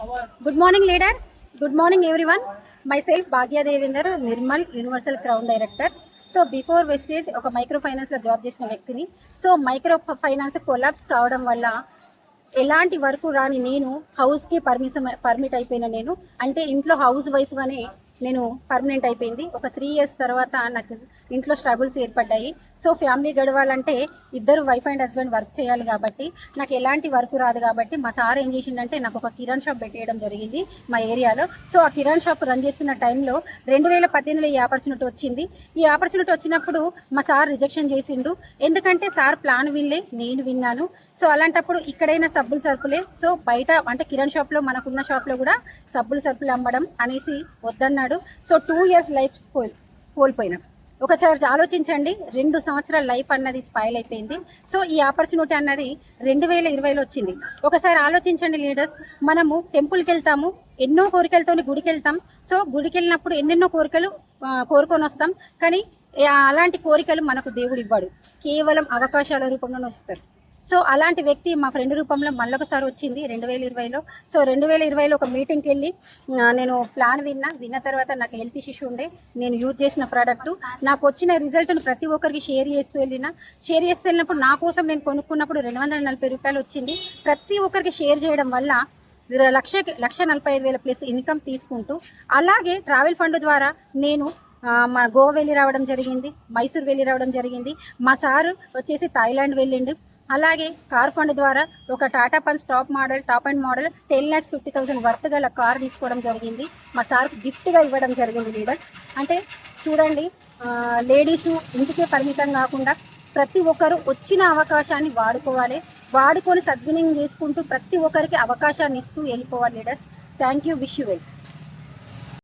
Good morning leaders good morning everyone myself Bhagya Devender Nirmal universal crown director so before wastage ఒక micro ఫైనాన్స్లో job చేసిన వ్యక్తిని. So micro finance collapse కావడం వల్ల ఎలాంటి work రాని నేను హౌస్కి పర్మిషన్ పర్మిట్ అయిపోయిన నేను. అంటే ఇంట్లో హౌస్ వైఫ్గానే నేను పర్మనెంట్ అయిపోయింది. ఒక త్రీ ఇయర్స్ తర్వాత నాకు ఇంట్లో స్ట్రగుల్స్ ఏర్పడ్డాయి. సో ఫ్యామిలీ గడవాలంటే ఇద్దరు వైఫ్ అండ్ హస్బెండ్ వర్క్ చేయాలి కాబట్టి నాకు ఎలాంటి వర్క్ రాదు కాబట్టి మా సార్ ఏం చేసిండంటే నాకు ఒక కిరాణ్ షాప్ పెట్టేయడం జరిగింది మా ఏరియాలో. సో ఆ కిరాణ్ షాప్ రన్ చేస్తున్న టైంలో రెండు వేల పద్దెనిమిదిలో ఈ ఆపర్చునిటీ వచ్చింది. ఈ ఆపర్చునిటీ వచ్చినప్పుడు మా సార్ రిజెక్షన్ చేసిండు. ఎందుకంటే సార్ ప్లాన్ వినలే నేను విన్నాను. సో అలాంటప్పుడు ఇక్కడైనా సబ్బులు సరుకులే. సో బయట అంటే కిరాణ్ షాప్లో మనకున్న షాప్లో కూడా సబ్బులు సరుకులు అమ్మడం అనేసి వద్దన్నాడు. సో టూ ఇయర్స్ లైఫ్ కోల్ కోల్పోయినాం. ఒకసారి ఆలోచించండి రెండు సంవత్సరాల లైఫ్ అన్నది స్పాయిల్ అయిపోయింది. సో ఈ ఆపర్చునిటీ అన్నది రెండు వేల ఇరవైలో వచ్చింది. ఒకసారి ఆలోచించండి లీడర్స్ మనము టెంపుల్కి వెళ్తాము ఎన్నో కోరికలతో గుడికి వెళ్తాం. సో గుడికి వెళ్ళినప్పుడు ఎన్నెన్నో కోరికలు కోరుకొని వస్తాం. కానీ అలాంటి కోరికలు మనకు దేవుడు ఇవ్వడు. కేవలం అవకాశాల రూపంలోనే వస్తారు. సో అలాంటి వ్యక్తి మా ఫ్రెండ్ రూపంలో మళ్ళొకసారి వచ్చింది రెండు వేల ఇరవైలో. సో రెండు వేల ఇరవైలో ఒక మీటింగ్కి వెళ్ళి నేను ప్లాన్ విన్నా. విన్న తర్వాత నాకు హెల్త్ ఇష్యూ ఉండే. నేను యూజ్ చేసిన ప్రోడక్ట్ నాకు వచ్చిన రిజల్ట్ను ప్రతి ఒక్కరికి షేర్ చేస్తూ వెళ్ళిన. షేర్ చేస్తూ వెళ్ళినప్పుడు నా కోసం నేను కొనుక్కున్నప్పుడు రెండు వందల నలభై రూపాయలు వచ్చింది. ప్రతి ఒక్కరికి షేర్ చేయడం వల్ల లక్ష లక్ష నలభై ఐదు వేల ప్లస్ ఇన్కమ్ తీసుకుంటూ అలాగే ట్రావెల్ ఫండ్ ద్వారా నేను మా గోవా వెళ్ళి రావడం జరిగింది మైసూర్ వెళ్ళి రావడం జరిగింది. మా సారు వచ్చేసి థాయిలాండ్ వెళ్ళిండు. అలాగే కార్ ఫండ్ ద్వారా ఒక Tata punch top model top and model ten lakhs fifty thousand worth గల కార్ తీసుకోవడం జరిగింది. మా సార్కి గిఫ్ట్గా ఇవ్వడం జరిగింది లీడర్స్ అంటే చూడండి లేడీస్ ఇంటికే పరిమితం కాకుండా ప్రతి ఒక్కరు వచ్చిన అవకాశాన్ని వాడుకోవాలి. వాడుకొని సద్వినియోగం చేసుకుంటూ ప్రతి ఒక్కరికి అవకాశాన్ని ఇస్తూ వెళ్ళిపోవాలి leaders thank you wish you well